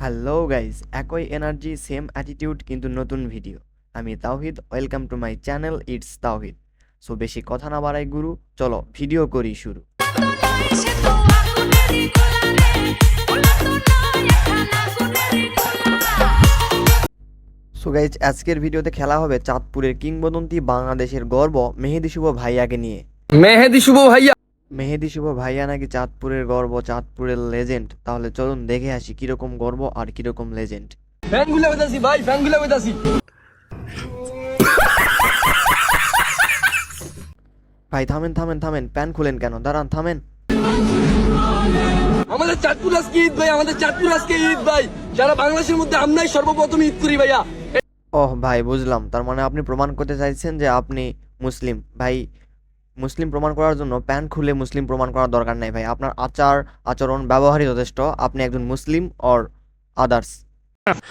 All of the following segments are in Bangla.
হ্যালো গাইজ একই এনার্জি, সেম অ্যাটিটিউড, কিন্তু নতুন ভিডিও। আমি Tawhid, welcome to my channel, it's Tawhid. So বেশি কথা না বাড়াই গুরু, চলো ভিডিও করি শুরু। সে গাইজ আজকের ভিডিওতে খেলা হবে চাঁদপুরের কিংবদন্তি বাংলাদেশের গর্ব, মেহেদি শুভ ভাইয়াকে নিয়ে। মেহেদি শুভ ভাইয়া মেহেদি শুভ ভাইয়া নাকি চাঁদপুরের গর্ব চাঁদপুরের লেজেন্ড তাহলে চলুন দেখে আসি কীরকম গর্ব আর কীরকম লেজেন্ড ভাই থামেন থামেন থামেন প্যান খুলেন কেন? দাঁড়ান থামেন। আমাদের চাঁদপুর আজকে ঈদ ভাই আমাদের চাঁদপুর আজকে ঈদ ভাই। যারা বাংলাদেশের মধ্যে আমরাই সর্বপ্রথম ঈদ করি ভাইয়া। ওহ ভাই বুঝলাম। তার মানে আপনি প্রমাণ করতে চাইছেন যে আপনি মুসলিম। ভাই মুসলিম প্রমাণ করার জন্য প্যান্ট খুলে মুসলিম প্রমাণ করার দরকার নাই ভাই। আপনার আচার আচরণ ব্যবহারই যথেষ্ট। আপনি একজন মুসলিম অর আদার্স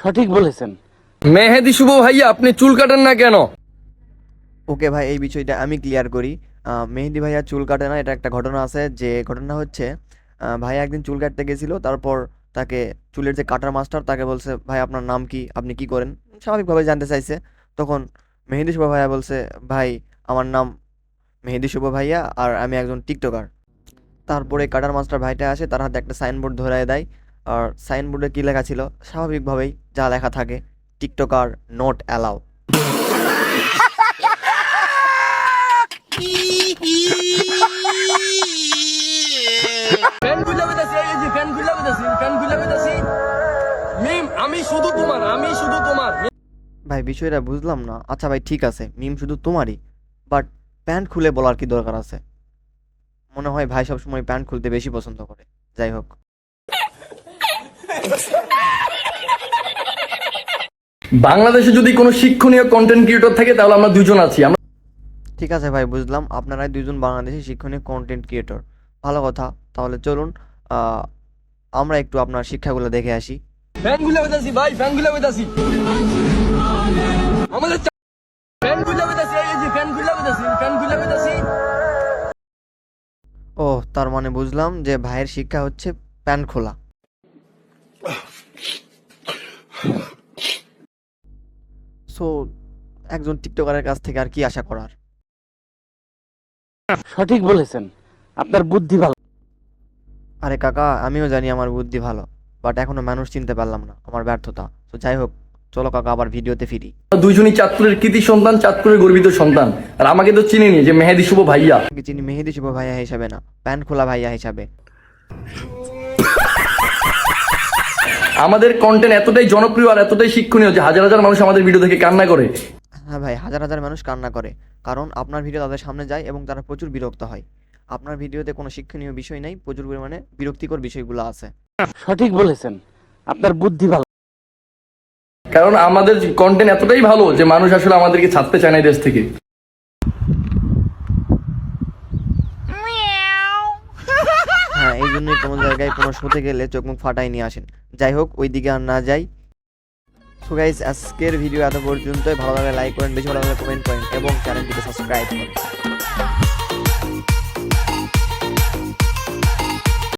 সঠিক বলেছেন। মেহেদি শুভ ভাইয়া আপনি চুল কাটেন না কেন? ওকে ভাই এই বিষয়টা আমি ক্লিয়ার করি। আহ, মেহেদি ভাইয়া চুল কাটে না এটা একটা ঘটনা আছে। যে ঘটনা হচ্ছে আহ, ভাই একদিন চুল কাটতে গেছিল তারপর তাকে চুলের যে কাটার মাস্টার তাকে বলছে ভাই আপনার নাম কি? আপনি কি করেন? স্বাভাবিকভাবে জানতে চাইছে। তখন মেহেদি শুভ ভাইয়া বলছে ভাই আমার নাম মেহেদি শুভ ভাইয়া আর আমি একজন টিকটকার। তারপরে কাটার মাস্টার ভাইটা আসে তার হাতে একটা সাইনবোর্ড ধরায় দেয়। আর সাইনবোর্ডে কী লেখা ছিল? স্বাভাবিকভাবেই যা লেখা থাকে টিকটকার নট অ্যালাউ আমি শুধু তোমার আমি শুধু তোমার। ভাই বিষয়টা বুঝলাম না। আচ্ছা ভাই ঠিক আছে মিম শুধু তোমারই। বাট প্যান্ট খুলে বলার কি দরকার আছে? মনে হয় ভাই সবসময় প্যান্ট খুলতে বেশি পছন্দ করে। যাই হোক। বাংলাদেশে যদি কোনো শিক্ষণীয় কন্টেন্ট ক্রিয়েটর থাকে তাহলে আমরা দুজন আছি। আমরা ঠিক আছে ভাই বুঝলাম। আপনারাই দুজন বাংলাদেশি শিক্ষণীয় কন্টেন্ট ক্রিয়েটর ভালো কথা। তাহলে চলুন আহ, আমরা একটু আপনার শিক্ষাগুলো দেখে আসি। ফ্যানগুলা বেতাছি ভাই ফ্যানগুলা বেতাছি আমাদের এই যে ফ্যান ফ্যান ও তার মানে বুঝলাম যে ভাইয়ের শিক্ষা হচ্ছে প্যান্ট খোলা। সো একজন টিকটকারের কাছ থেকে আর কি আশা করার? সঠিক বলেছেন। আপনার বুদ্ধি ভালো। আরে কাকা আমিও জানি আমার বুদ্ধি ভালো বাট এখনও মানুষ চিনতে পারলাম না আমার ব্যর্থতা। তো যাই হোক চলো কাকা আবার ভিডিওতে ফিরি। দুইজনই চাঁদপুরের কৃতি সন্তান চাঁদপুরের গর্বিত সন্তান। আর আমাকে তো চিনি নি যে মেহেদি শুভ ভাইয়া। চিনি মেহেদি শুভ ভাইয়া হিসাবে না প্যান্ট খোলা ভাইয়া হিসাবে। আমাদের কন্টেন্ট এতটাই জনপ্রিয় আর এতটাই শিক্ষণীয় যে হাজার হাজার মানুষ আমাদের ভিডিও দেখে কান্না করে। হ্যাঁ ভাই হাজার হাজার মানুষ কান্না করে কারণ আপনার ভিডিও তাদের সামনে যায় এবং তারা প্রচুর বিরক্ত হয়। আপনার ভিডিওতে কোনো শিক্ষণীয় বিষয় নেই প্রচুর পরিমাণে বিরক্তিকর বিষয়গুলো আছে। সঠিক বলেছেন আপনার বুদ্ধি ভালো। কারণ আমাদের কন্টেন্ট এতটাই ভালো যে মানুষ আসলে আমাদেরকে ছাড়তে চায় না এই দেশ থেকে। হ্যাঁ এই জন্যই কোনো জায়গায় কোনো শোতে গেলে চোখ মুখ ফাটাই নিয়ে আসেন। যাই হোক ওই দিকে আর না যাই। সো গাইজ আজকের ভিডিও এত পর্যন্তই। ভালো লাগলে লাইক করেন বেশি ভালো লাগলে কমেন্ট করেন এবং চ্যানেলটিকে সাবস্ক্রাইব করেন।